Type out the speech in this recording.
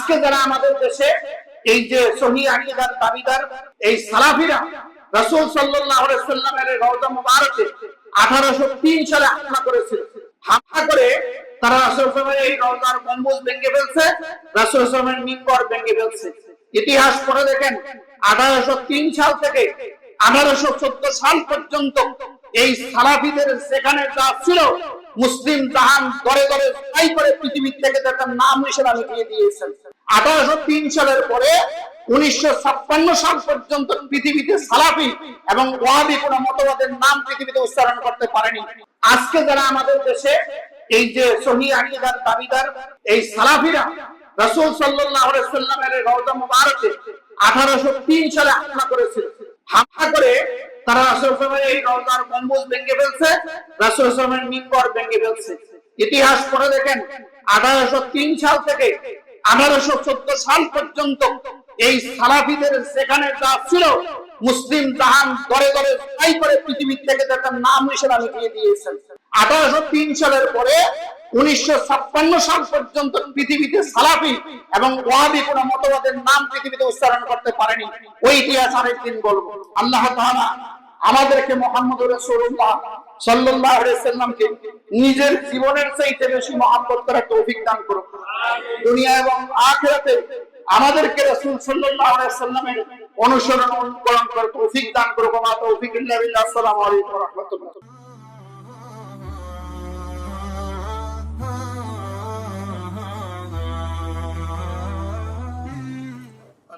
আজকে যারা আমাদের দেশে এই যে সহি আকিদার দাবিদার, এই সালাফিরা, রাসূল সাল্লাল্লাহু আলাইহি সাল্লামের রওজা মুবারকে 1803 সালে হামলা করেছিল। হামলা করে তারা রাসূল সাল্লামের এই রওজার গম্বুজ ভেঙে ফেলছে, রাসূল সাল্লামের মিম্বর ভেঙে ফেলছে। ইতিহাস পড়ে দেখেন 1803 সাল থেকে 1814 সাল পর্যন্ত এই সালাফিদের সেখানে যা ছিল মুসলিম জাহান দরে দরে তাই করে পৃথিবীর থেকে তার নাম নিশানা মিটিয়ে দিয়েছেন। আঠারোশো তিন সালের পরে উনিশশো ছাপ্পান্ন সাল পর্যন্ত পৃথিবীতে সালাফি এবং ওয়াহাবি কোন মতবাদের নাম পৃথিবীতে উচ্চারণ করতে পারেনি। আজকে যারা আমাদের দেশে এই যে সহি আকিদার দাবিদার, এই সালাফিরা, রাসূল আলাইহি সাল্লামের রওজা মুবারকে 1803 সালে হামলা করেছিল। হামলা করে তারা এই রওজার গম্বুজ ভেঙে ফেলছে মিম্বর ভেঙে ফেলছে। ইতিহাস পড়ে দেখেন 1803 সাল থেকে 1814 সাল পর্যন্ত এই সালাফিদের সেখানে যা ছিল, মুসলিম জাহান দরে দরে তাই করে পৃথিবীর থেকে তার নাম নিশানা মিটিয়ে দিয়েছেন আঠারোশো তিন সালের পরে উনিশশো ছাপ্পান্ন সাল পর্যন্ত পৃথিবীতে সালাফি এবং ওয়াহাবি কোন মতবাদের নাম পৃথিবীতে উচ্চারণ করতে পারেনি। ওই ইতিহাস আরেকদিন বলব। আল্লাহ তাআলা আমাদেরকে মোহাম্মদ রসুল্লাহ আলাইহি সাল্লামকে নিজের জীবনের চাইতে বেশি মহাব্বত করার তৌফিক দান করুন। দুনিয়া এবং আখিরাতে আমাদেরকে রাসূল আলাইহি সাল্লামের অনুসরণ অনুকরণ করার তৌফিক দান করুন মা তৌফিক আসসালামু আলাইকুম রাহমাতুল্লাহ।